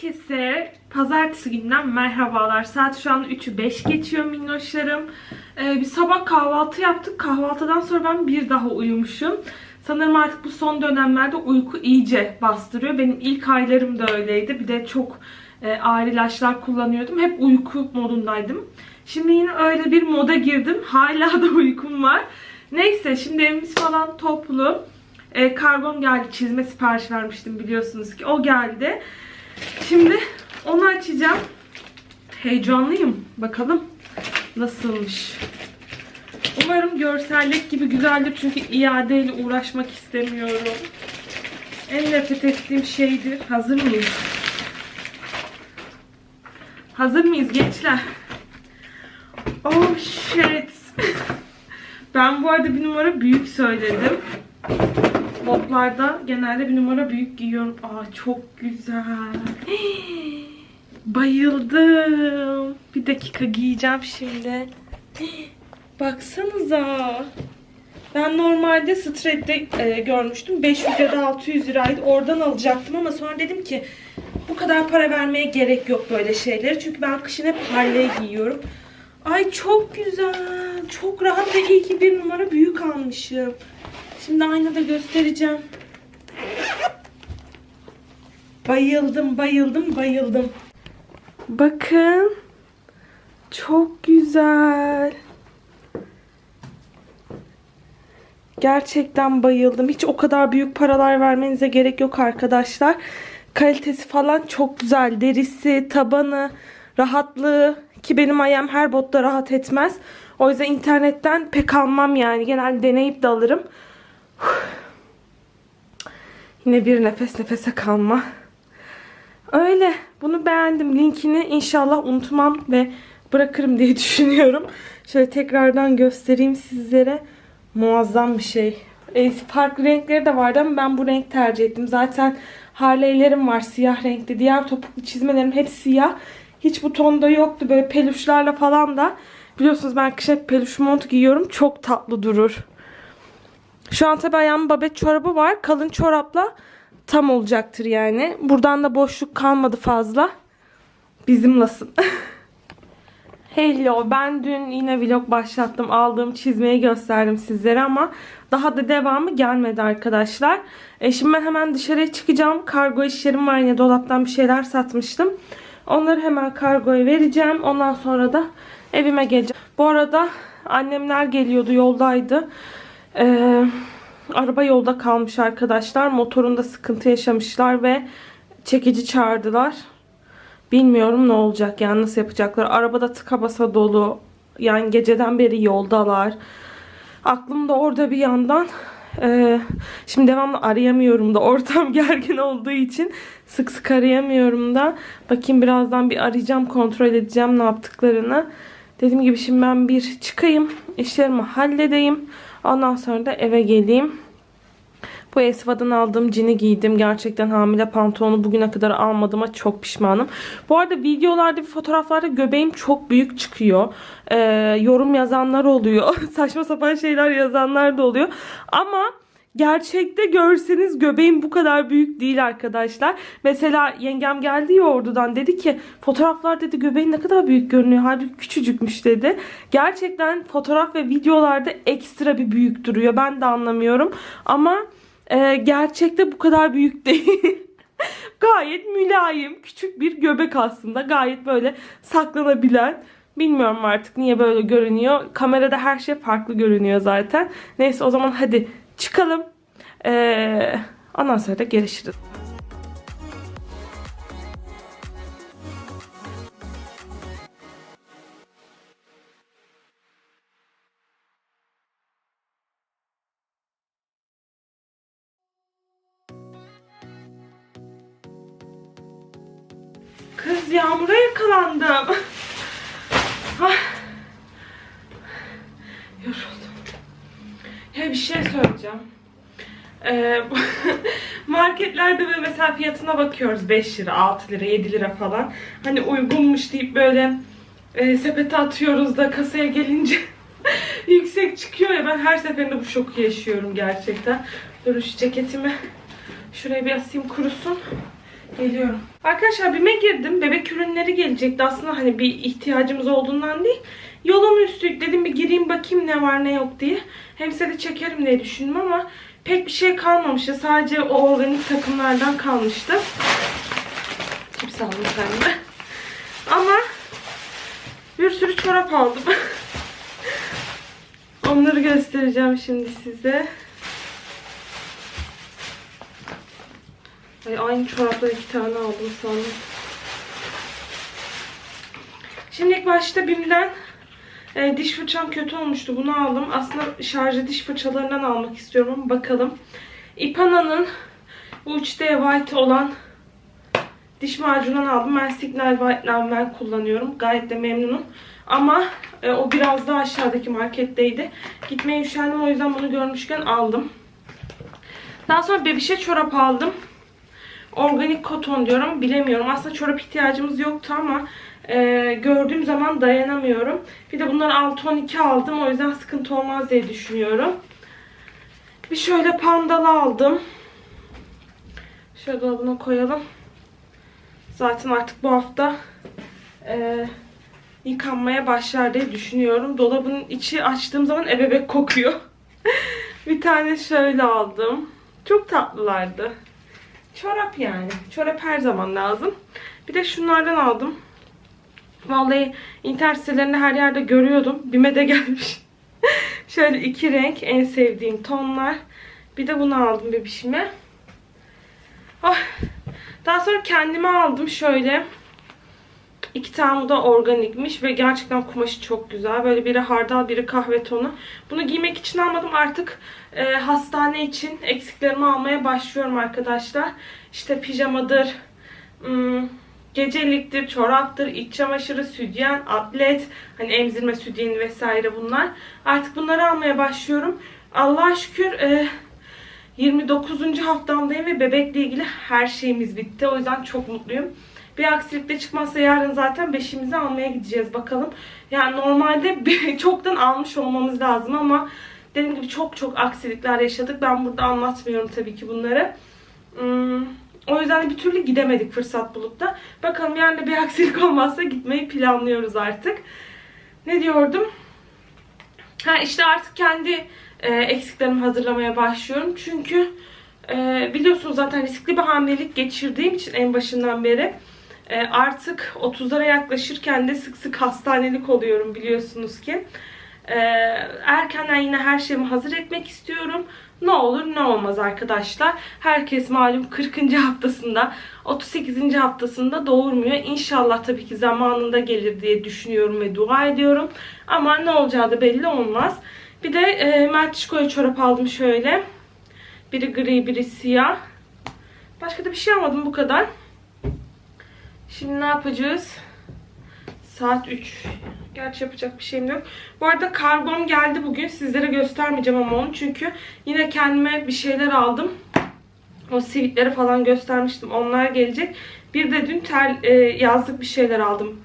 Herkese pazartesi günden merhabalar. Saat şu an 3'ü 5 geçiyor minnoşlarım. Ee, bir sabah kahvaltı yaptık. Kahvaltıdan sonra ben bir daha uyumuşum. Sanırım artık bu son dönemlerde uyku iyice bastırıyor. Benim ilk aylarım da öyleydi. Bir de çok e, ağır ilaçlar kullanıyordum. Hep uyku modundaydım. Şimdi yine öyle bir moda girdim. Hala da uykum var. Neyse şimdi evimiz falan toplu. E, kargom geldi. Çizme sipariş vermiştim biliyorsunuz ki. O geldi. Şimdi onu açacağım. Heyecanlıyım. Bakalım nasılmış. Umarım görsellik gibi güzeldir. Çünkü iadeyle uğraşmak istemiyorum. En nefret ettiğim şeydir. Hazır mıyız? Hazır mıyız gençler? Oh shit. ben bu arada bir numara büyük söyledim. Botlarda genelde bir numara büyük giyiyorum. Aa çok güzel. Bayıldım. Bir dakika giyeceğim şimdi. Baksanıza. Ben normalde Strad'de e, görmüştüm. 500 ya da 600 liraydı. Oradan alacaktım ama sonra dedim ki bu kadar para vermeye gerek yok böyle şeyleri. Çünkü ben kışın hep Harley giyiyorum. Ay çok güzel. Çok rahat ve iyi ki bir numara büyük almışım. Şimdi aynada göstereceğim. Bayıldım, bayıldım, bayıldım. Bakın. Çok güzel. Gerçekten bayıldım. Hiç o kadar büyük paralar vermenize gerek yok arkadaşlar. Kalitesi falan çok güzel. Derisi, tabanı, rahatlığı ki benim ayağım her botta rahat etmez. O yüzden internetten pek almam yani. Genelde deneyip de alırım. Yine bir nefes nefese kalma. Öyle. Bunu beğendim. Linkini inşallah unutmam ve bırakırım diye düşünüyorum. Şöyle tekrardan göstereyim sizlere. Muazzam bir şey. E, farklı renkleri de vardı ama ben bu renk tercih ettim. Zaten Harley'lerim var siyah renkli. Diğer topuklu çizmelerim hep siyah. Hiç bu tonda yoktu. Böyle peluşlarla falan da. Biliyorsunuz ben kış hep peluş mont giyiyorum. Çok tatlı durur. Şu an tabi ayağımın babet çorabı var. Kalın çorapla tam olacaktır yani. Buradan da boşluk kalmadı fazla. Bizimlasın. Hello ben dün yine vlog başlattım. Aldığım çizmeyi gösterdim sizlere ama daha da devamı gelmedi arkadaşlar. E şimdi ben hemen dışarıya çıkacağım. Kargo işlerim var yine dolaptan bir şeyler satmıştım. Onları hemen kargoya vereceğim. Ondan sonra da evime geleceğim. Bu arada annemler geliyordu yoldaydı. Ee, araba yolda kalmış arkadaşlar. Motorunda sıkıntı yaşamışlar ve çekici çağırdılar. Bilmiyorum ne olacak yani nasıl yapacaklar. Arabada tıka basa dolu. Yani geceden beri yoldalar. Aklım da orada bir yandan. Ee, şimdi devamlı arayamıyorum da ortam gergin olduğu için sık sık arayamıyorum da. Bakayım birazdan bir arayacağım kontrol edeceğim ne yaptıklarını. Dediğim gibi şimdi ben bir çıkayım. işlerimi halledeyim. Ondan sonra da eve geleyim. Bu Esva'dan aldığım cini giydim. Gerçekten hamile pantolonu bugüne kadar almadığıma çok pişmanım. Bu arada videolarda bir fotoğraflarda göbeğim çok büyük çıkıyor. Ee, yorum yazanlar oluyor. Saçma sapan şeyler yazanlar da oluyor. Ama gerçekte görseniz göbeğim bu kadar büyük değil arkadaşlar. Mesela yengem geldi ya ordudan dedi ki fotoğraflar dedi göbeğin ne kadar büyük görünüyor. Halbuki küçücükmüş dedi. Gerçekten fotoğraf ve videolarda ekstra bir büyük duruyor. Ben de anlamıyorum. Ama ee, gerçekte bu kadar büyük değil. Gayet mülayim, küçük bir göbek aslında. Gayet böyle saklanabilen. Bilmiyorum artık niye böyle görünüyor. Kamerada her şey farklı görünüyor zaten. Neyse o zaman hadi çıkalım. Ee, ondan sonra da görüşürüz. Kız yağmura yakalandım. Ah. Ya bir şey söyleyeceğim. Ee, marketlerde böyle mesela fiyatına bakıyoruz 5 lira, 6 lira, 7 lira falan. Hani uygunmuş deyip böyle e, sepete atıyoruz da kasaya gelince yüksek çıkıyor ya ben her seferinde bu şoku yaşıyorum gerçekten. Dur şu ceketimi şuraya bir asayım kurusun. Geliyorum. Arkadaşlar BİM'e girdim. Bebek ürünleri gelecekti. Aslında hani bir ihtiyacımız olduğundan değil. Yolun üstü dedim bir gireyim bakayım ne var ne yok diye. Hem size de çekerim diye düşündüm ama pek bir şey kalmamıştı. Sadece o organik takımlardan kalmıştı. Cips aldım kendime. Ama bir sürü çorap aldım. Onları göstereceğim şimdi size. Ay aynı çorapları iki tane aldım sandım. Şimdi ilk başta BİM'den e, diş fırçam kötü olmuştu. Bunu aldım. Aslında şarjı diş fırçalarından almak istiyorum ama bakalım. Ipana'nın bu 3D White olan diş macunundan aldım. Ben Signal White'den ben kullanıyorum. Gayet de memnunum. Ama e, o biraz daha aşağıdaki marketteydi. Gitmeye üşendim o yüzden bunu görmüşken aldım. Daha sonra bebişe çorap aldım. Organik koton diyorum. Bilemiyorum. Aslında çorap ihtiyacımız yoktu ama e, gördüğüm zaman dayanamıyorum. Bir de bunları 6-12 aldım. O yüzden sıkıntı olmaz diye düşünüyorum. Bir şöyle pandalı aldım. Şöyle dolabına koyalım. Zaten artık bu hafta e, yıkanmaya başlar diye düşünüyorum. Dolabın içi açtığım zaman ebebek kokuyor. bir tane şöyle aldım. Çok tatlılardı. Çorap yani. Çorap her zaman lazım. Bir de şunlardan aldım. Vallahi internet sitelerinde her yerde görüyordum. Bime de gelmiş. Şöyle iki renk en sevdiğim tonlar. Bir de bunu aldım bebişime. Ah. Daha sonra kendime aldım şöyle. İki tane da organikmiş ve gerçekten kumaşı çok güzel. Böyle biri hardal, biri kahve tonu. Bunu giymek için almadım. Artık e, hastane için eksiklerimi almaya başlıyorum arkadaşlar. İşte pijamadır, hmm, geceliktir, çoraptır, iç çamaşırı, sütyen, atlet, hani emzirme sütyeni vesaire bunlar. Artık bunları almaya başlıyorum. Allah'a şükür e, 29. haftamdayım ve bebekle ilgili her şeyimiz bitti. O yüzden çok mutluyum. Bir aksilik de çıkmazsa yarın zaten beşimizi almaya gideceğiz bakalım. Yani normalde bir- çoktan almış olmamız lazım ama dediğim gibi çok çok aksilikler yaşadık. Ben burada anlatmıyorum tabii ki bunları. Hmm, o yüzden de bir türlü gidemedik fırsat bulup da. Bakalım da bir aksilik olmazsa gitmeyi planlıyoruz artık. Ne diyordum? Ha işte artık kendi e, eksiklerimi hazırlamaya başlıyorum. Çünkü e, biliyorsunuz zaten riskli bir hamilelik geçirdiğim için en başından beri e, artık 30'lara yaklaşırken de sık sık hastanelik oluyorum biliyorsunuz ki. E, erkenden yine her şeyimi hazır etmek istiyorum. Ne olur ne olmaz arkadaşlar. Herkes malum 40. haftasında, 38. haftasında doğurmuyor. İnşallah tabii ki zamanında gelir diye düşünüyorum ve dua ediyorum. Ama ne olacağı da belli olmaz. Bir de e, Mert Şiko'ya çorap aldım şöyle. Biri gri, biri siyah. Başka da bir şey almadım bu kadar. Şimdi ne yapacağız? Saat 3. Gerçi yapacak bir şeyim yok. Bu arada kargom geldi bugün. Sizlere göstermeyeceğim ama onu. Çünkü yine kendime bir şeyler aldım. O sivitleri falan göstermiştim. Onlar gelecek. Bir de dün ter, e, yazlık bir şeyler aldım.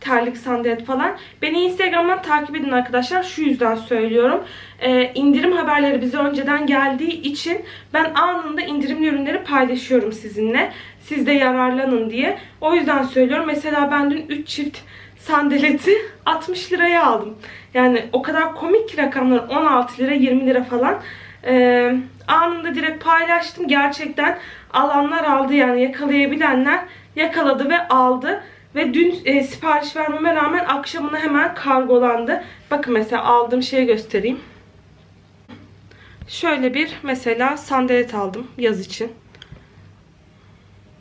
Terlik, sandalet falan. Beni Instagram'dan takip edin arkadaşlar. Şu yüzden söylüyorum. E, indirim haberleri bize önceden geldiği için ben anında indirimli ürünleri paylaşıyorum sizinle. Siz de yararlanın diye. O yüzden söylüyorum. Mesela ben dün 3 çift sandaleti 60 liraya aldım. Yani o kadar komik ki rakamlar 16 lira 20 lira falan. Ee, anında direkt paylaştım. Gerçekten alanlar aldı yani yakalayabilenler yakaladı ve aldı. Ve dün e, sipariş vermeme rağmen akşamına hemen kargolandı. Bakın mesela aldığım şeyi göstereyim. Şöyle bir mesela sandalet aldım yaz için.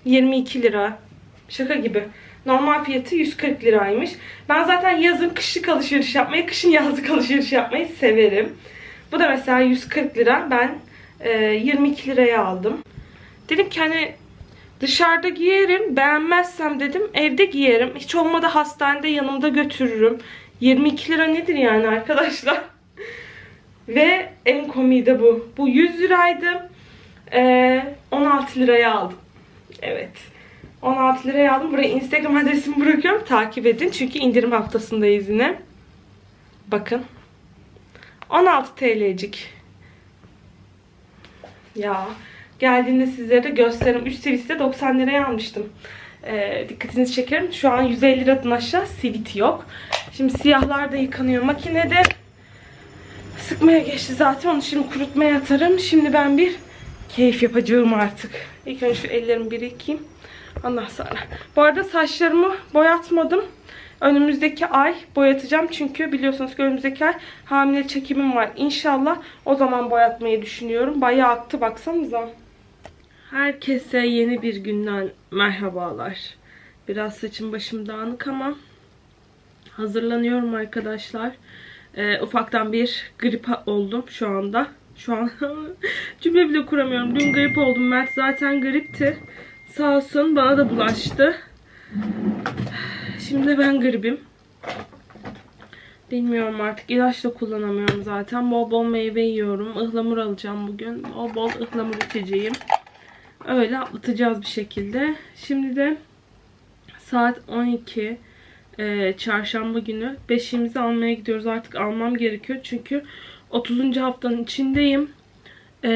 22 lira. Şaka gibi. Normal fiyatı 140 liraymış. Ben zaten yazın kışlık alışveriş yapmayı, kışın yazlık alışveriş yapmayı severim. Bu da mesela 140 lira. Ben e, 22 liraya aldım. Dedim ki hani dışarıda giyerim. Beğenmezsem dedim evde giyerim. Hiç olmadı hastanede yanımda götürürüm. 22 lira nedir yani arkadaşlar? Ve en komiği de bu. Bu 100 liraydı. E, 16 liraya aldım. Evet. 16 liraya aldım. Buraya Instagram adresimi bırakıyorum. Takip edin. Çünkü indirim haftasındayız yine. Bakın. 16 TL'cik. Ya Geldiğinde sizlere de gösteririm. 3 seviyesi de 90 liraya almıştım. Ee, dikkatinizi çekerim. Şu an 150 liradan aşağı sivit yok. Şimdi siyahlar da yıkanıyor makinede. Sıkmaya geçti zaten. Onu şimdi kurutmaya atarım. Şimdi ben bir keyif yapacağım artık. İlk önce şu ellerimi bir yıkayayım. Ondan sonra. Bu arada saçlarımı boyatmadım. Önümüzdeki ay boyatacağım. Çünkü biliyorsunuz ki önümüzdeki ay hamile çekimim var. İnşallah o zaman boyatmayı düşünüyorum. Bayağı aktı baksanıza. Herkese yeni bir günden merhabalar. Biraz saçım başım dağınık ama hazırlanıyorum arkadaşlar. Ee, ufaktan bir grip oldum şu anda. Şu an cümle bile kuramıyorum. Dün grip oldum. Mert zaten gripti. Sağ olsun bana da bulaştı. Şimdi ben gribim. Bilmiyorum artık. ilaç da kullanamıyorum zaten. Bol bol meyve yiyorum. Ihlamur alacağım bugün. Bol bol ıhlamur içeceğim. Öyle atlatacağız bir şekilde. Şimdi de saat 12 e, çarşamba günü beşiğimizi almaya gidiyoruz. Artık almam gerekiyor. Çünkü 30. haftanın içindeyim. E,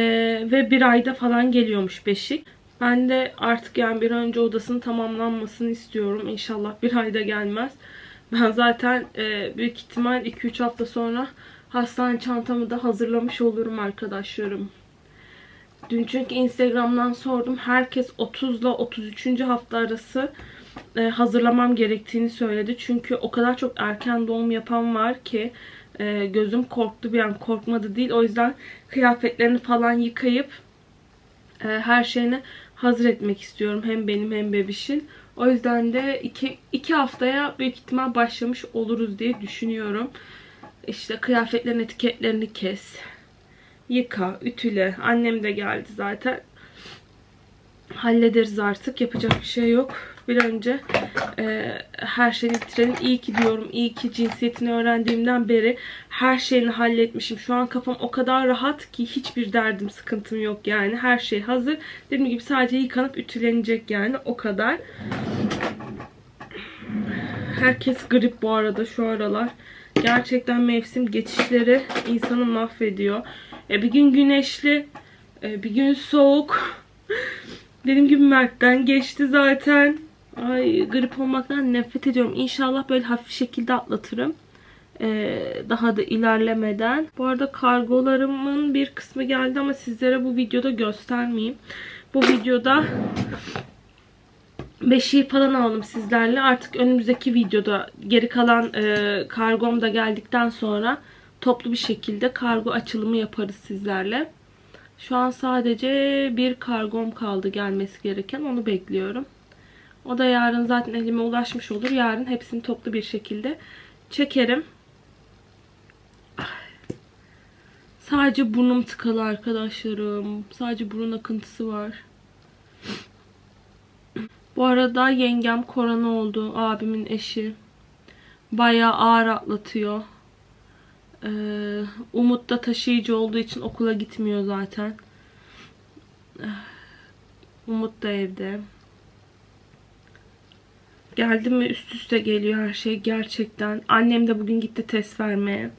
ve bir ayda falan geliyormuş beşik. Ben de artık yani bir önce odasının tamamlanmasını istiyorum. İnşallah bir ayda gelmez. Ben zaten e, büyük ihtimal 2-3 hafta sonra hastane çantamı da hazırlamış olurum arkadaşlarım. Dün çünkü Instagram'dan sordum. Herkes 30 ile 33. hafta arası e, hazırlamam gerektiğini söyledi. Çünkü o kadar çok erken doğum yapan var ki e, gözüm korktu bir an korkmadı değil. O yüzden kıyafetlerini falan yıkayıp e, her şeyini hazır etmek istiyorum. Hem benim hem bebişin. O yüzden de iki, iki haftaya büyük ihtimal başlamış oluruz diye düşünüyorum. İşte kıyafetlerin etiketlerini kes. Yıka, ütüle. Annem de geldi zaten. Hallederiz artık. Yapacak bir şey yok. Bir önce e, her şeyi bitirelim. İyi ki diyorum. İyi ki cinsiyetini öğrendiğimden beri her şeyini halletmişim. Şu an kafam o kadar rahat ki hiçbir derdim, sıkıntım yok yani. Her şey hazır. Dediğim gibi sadece yıkanıp ütülenecek yani. O kadar. Herkes grip bu arada şu aralar. Gerçekten mevsim geçişleri insanı mahvediyor. E, bir gün güneşli, e, bir gün soğuk. Dediğim gibi Mert'ten geçti zaten. Ay grip olmaktan nefret ediyorum. İnşallah böyle hafif şekilde atlatırım. Ee, daha da ilerlemeden. Bu arada kargolarımın bir kısmı geldi ama sizlere bu videoda göstermeyeyim. Bu videoda beşiği falan aldım sizlerle. Artık önümüzdeki videoda geri kalan e, kargom da geldikten sonra toplu bir şekilde kargo açılımı yaparız sizlerle. Şu an sadece bir kargom kaldı gelmesi gereken. Onu bekliyorum. O da yarın zaten elime ulaşmış olur. Yarın hepsini toplu bir şekilde çekerim. Sadece burnum tıkalı arkadaşlarım. Sadece burun akıntısı var. Bu arada yengem korona oldu. Abimin eşi. Bayağı ağır atlatıyor. Ee, Umut da taşıyıcı olduğu için okula gitmiyor zaten. Umut da evde. Geldim mi üst üste geliyor her şey gerçekten. Annem de bugün gitti test vermeye.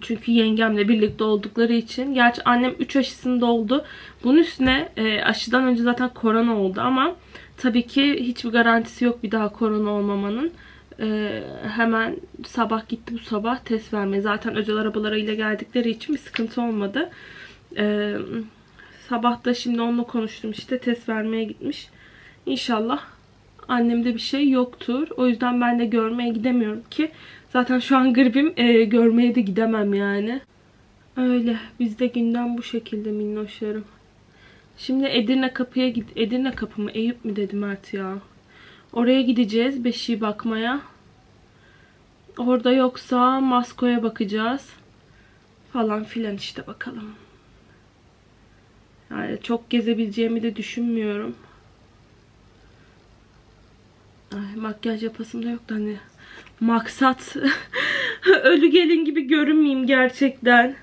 Çünkü yengemle birlikte oldukları için. Gerçi annem 3 aşısında oldu. Bunun üstüne e, aşıdan önce zaten korona oldu ama tabii ki hiçbir garantisi yok bir daha korona olmamanın. E, hemen sabah gitti bu sabah test vermeye. Zaten özel arabalarıyla geldikleri için bir sıkıntı olmadı. E, sabah da şimdi onunla konuştum işte test vermeye gitmiş. İnşallah annemde bir şey yoktur. O yüzden ben de görmeye gidemiyorum ki. Zaten şu an gripim e, görmeye de gidemem yani. Öyle. Bizde gündem bu şekilde minnoşlarım. Şimdi Edirne kapıya git. Edirne kapı mı? Eyüp mü dedim Mert ya. Oraya gideceğiz beşiği bakmaya. Orada yoksa Masko'ya bakacağız. Falan filan işte bakalım. Yani çok gezebileceğimi de düşünmüyorum. Ay, makyaj yapasım da yok da hani maksat ölü gelin gibi görünmeyeyim gerçekten.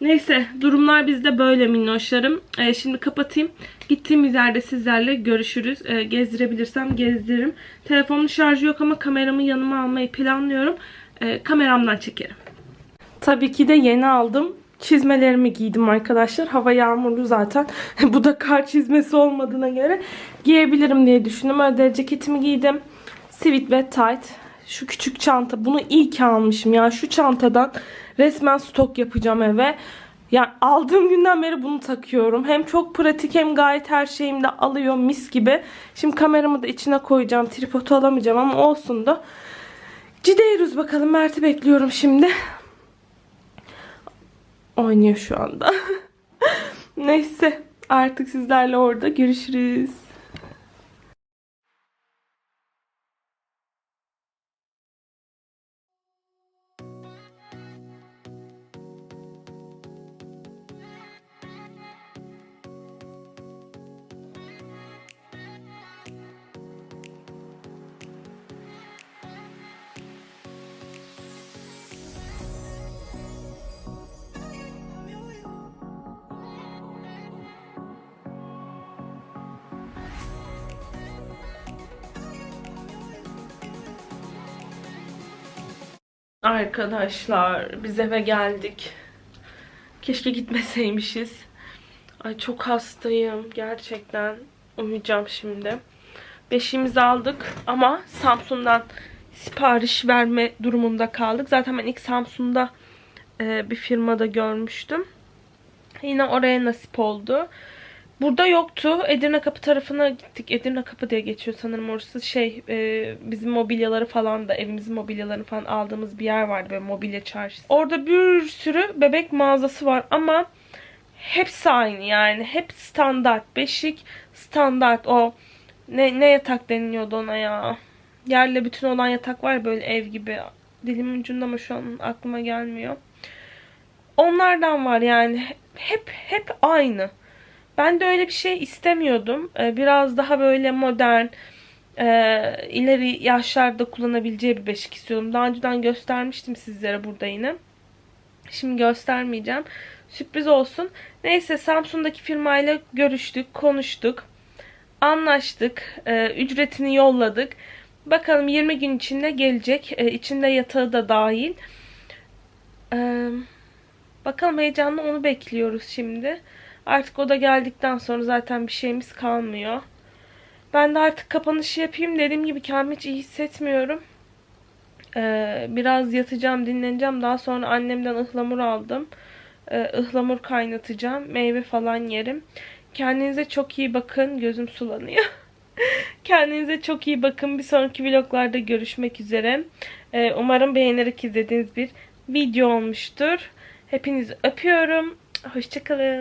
Neyse durumlar bizde böyle minnoşlarım. Ee, şimdi kapatayım. Gittiğimiz yerde sizlerle görüşürüz. Ee, gezdirebilirsem gezdiririm. Telefonun şarjı yok ama kameramı yanıma almayı planlıyorum. Ee, kameramdan çekerim. Tabii ki de yeni aldım. Çizmelerimi giydim arkadaşlar. Hava yağmurlu zaten. Bu da kar çizmesi olmadığına göre giyebilirim diye düşündüm. Öyle ceketimi giydim. Sivit ve tight. Şu küçük çanta. Bunu iyi ki almışım ya. Şu çantadan resmen stok yapacağım eve. Yani aldığım günden beri bunu takıyorum. Hem çok pratik hem gayet her şeyimde alıyor mis gibi. Şimdi kameramı da içine koyacağım. Tripodu alamayacağım ama olsun da. Gidiyoruz bakalım. Mert'i bekliyorum şimdi. Oynuyor şu anda. Neyse artık sizlerle orada görüşürüz. Arkadaşlar biz eve geldik. Keşke gitmeseymişiz. Ay çok hastayım gerçekten. Uyuyacağım şimdi. Beşiğimizi aldık ama Samsun'dan sipariş verme durumunda kaldık. Zaten ben ilk Samsun'da e, bir firmada görmüştüm. Yine oraya nasip oldu. Burada yoktu. Edirne Kapı tarafına gittik. Edirne Kapı diye geçiyor sanırım orası. Şey e, bizim mobilyaları falan da evimizin mobilyalarını falan aldığımız bir yer vardı. Böyle mobilya çarşısı. Orada bir sürü bebek mağazası var ama hepsi aynı yani. Hep standart. Beşik standart o ne, ne yatak deniliyordu ona ya. Yerle bütün olan yatak var ya böyle ev gibi. Dilimin ucunda ama şu an aklıma gelmiyor. Onlardan var yani. Hep hep aynı. Ben de öyle bir şey istemiyordum. Ee, Biraz daha böyle modern, e, ileri yaşlarda kullanabileceği bir beşik istiyordum. Daha önceden göstermiştim sizlere burada yine. Şimdi göstermeyeceğim. Sürpriz olsun. Neyse Samsun'daki firmayla görüştük, konuştuk. Anlaştık. e, Ücretini yolladık. Bakalım 20 gün içinde gelecek. E, İçinde yatağı da dahil. Bakalım heyecanla onu bekliyoruz şimdi. Artık o da geldikten sonra zaten bir şeyimiz kalmıyor. Ben de artık kapanışı yapayım. Dediğim gibi kendimi hiç iyi hissetmiyorum. Ee, biraz yatacağım, dinleneceğim. Daha sonra annemden ıhlamur aldım. Ee, ıhlamur kaynatacağım. Meyve falan yerim. Kendinize çok iyi bakın. Gözüm sulanıyor. Kendinize çok iyi bakın. Bir sonraki vloglarda görüşmek üzere. Ee, umarım beğenerek izlediğiniz bir video olmuştur. Hepinizi öpüyorum. Hoşçakalın.